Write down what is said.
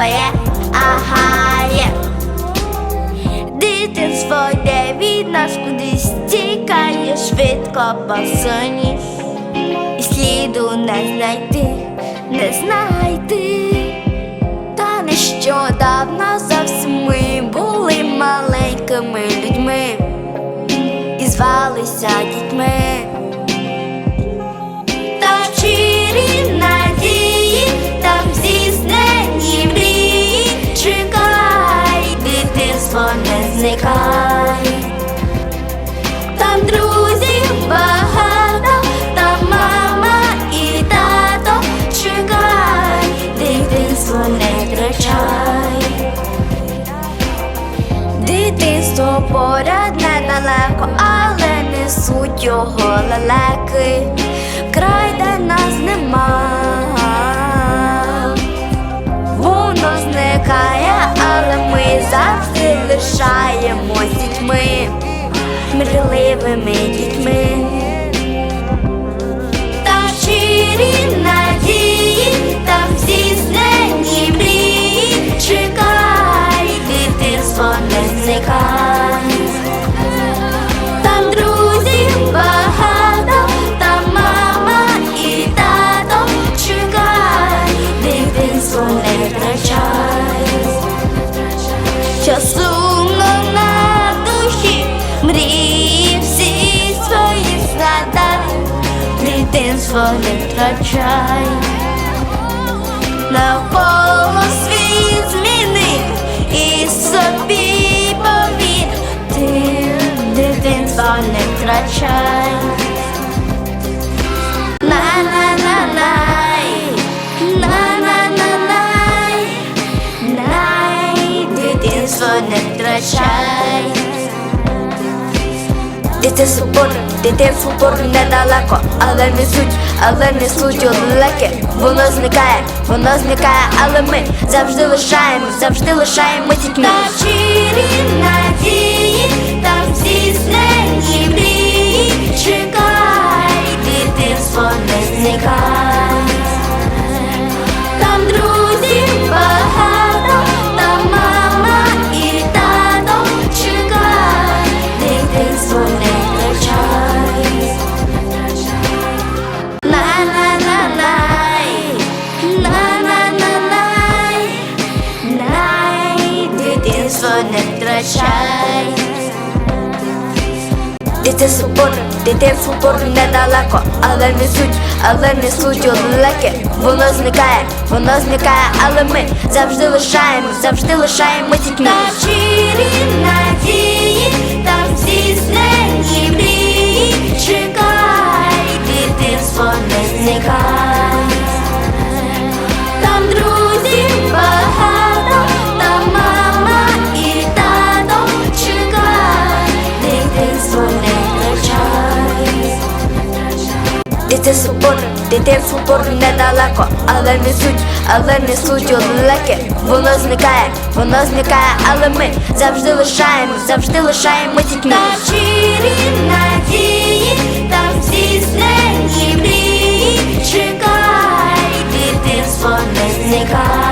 своє, ага Дитинство йде від нас кудись тікає швидко посоніш І сліду не знайти, не знайти. Та нещодавно зовсім ми були маленькими людьми. І звалися дітьми. Дитинство поряд недалеко, але несуть його лелеки, край, де нас нема. Воно зникає, але ми завжди лишаємось дітьми, мріливими дітьми. Дитинство не втрачай. Навколо світ зміни і собі повір, ти дитинство не втрачай. На-на-на-най, на-на-на-най, най, дитинство не втрачай. Дитинство поруч, дитинство поруч недалеко, але не суть, але не суть далеке. Воно зникає, воно зникає, але ми завжди лишаємо, завжди лишаємо тітьми. Чекай, дитинство не зникай. Дитинство не втрачай. Дитинство поруч, дитинство поруч недалеко, але не суть, але не суть далеке. Воно зникає, воно зникає, але ми завжди лишаємо, завжди лишаємо дітьми. Життя собор, дитин свободи недалеко, але не суть, але не суть олеки. Воно зникає, воно зникає, але ми завжди лишаємо, завжди лишаємо дітьми. Та щирі надії, там здійснені мрії, чекай, дитинство не зникає.